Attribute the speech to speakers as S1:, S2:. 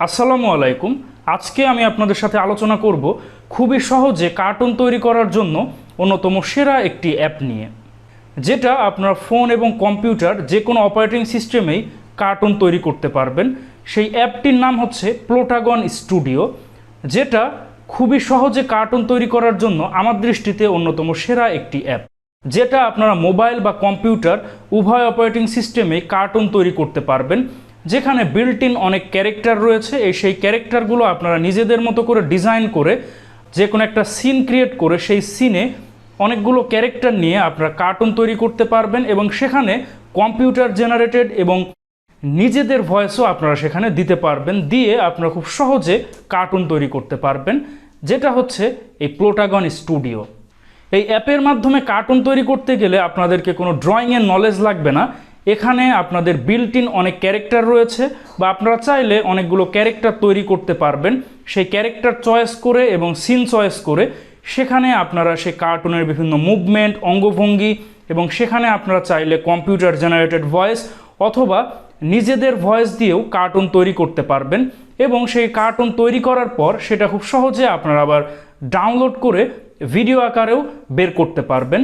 S1: আসসালামু আলাইকুম। আজকে আমি আপনাদের সাথে আলোচনা করব খুবই সহজে কার্টুন তৈরি করার জন্য অন্যতম সেরা একটি অ্যাপ নিয়ে, যেটা আপনার ফোন এবং কম্পিউটার যে কোনো অপারেটিং সিস্টেমেই কার্টুন তৈরি করতে পারবেন। সেই অ্যাপটির নাম হচ্ছে প্লোটাগন স্টুডিও যেটা খুবই সহজে কার্টুন তৈরি করার জন্য আমার দৃষ্টিতে অন্যতম সেরা একটি অ্যাপ, যেটা আপনারা মোবাইল বা কম্পিউটার উভয় অপারেটিং সিস্টেমে কার্টুন তৈরি করতে পারবেন। যেখানে বিল্ট ইন অনেক ক্যারেক্টার রয়েছে, এই সেই ক্যারেক্টারগুলো আপনারা নিজেদের মতো করে ডিজাইন করে, যে কোনো একটা সিন ক্রিয়েট করে, সেই সিনে অনেকগুলো ক্যারেক্টার নিয়ে আপনারা কার্টুন তৈরি করতে পারবেন এবং সেখানে কম্পিউটার জেনারেটেড এবং নিজেদের ভয়েসও আপনারা সেখানে দিতে পারবেন, দিয়ে আপনারা খুব সহজে কার্টুন তৈরি করতে পারবেন, যেটা হচ্ছে এই প্লোটাগন স্টুডিও এই অ্যাপের মাধ্যমে কার্টুন তৈরি করতে গেলে আপনাদেরকে কোনো ড্রয়িংয়ের নলেজ লাগবে না এখানে আপনাদের বিল্ট ইন অনেক ক্যারেক্টার রয়েছে বা আপনারা চাইলে অনেকগুলো ক্যারেক্টার তৈরি করতে পারবেন। সেই ক্যারেক্টার চয়েস করে এবং সিন চয়েস করে সেখানে আপনারা সেই কার্টুনের বিভিন্ন মুভমেন্ট অঙ্গভঙ্গি এবং সেখানে আপনারা চাইলে কম্পিউটার জেনারেটেড ভয়েস অথবা নিজেদের ভয়েস দিয়েও কার্টুন তৈরি করতে পারবেন এবং সেই কার্টুন তৈরি করার পর সেটা খুব সহজে আপনারা আবার ডাউনলোড করে ভিডিও আকারেও বের করতে পারবেন।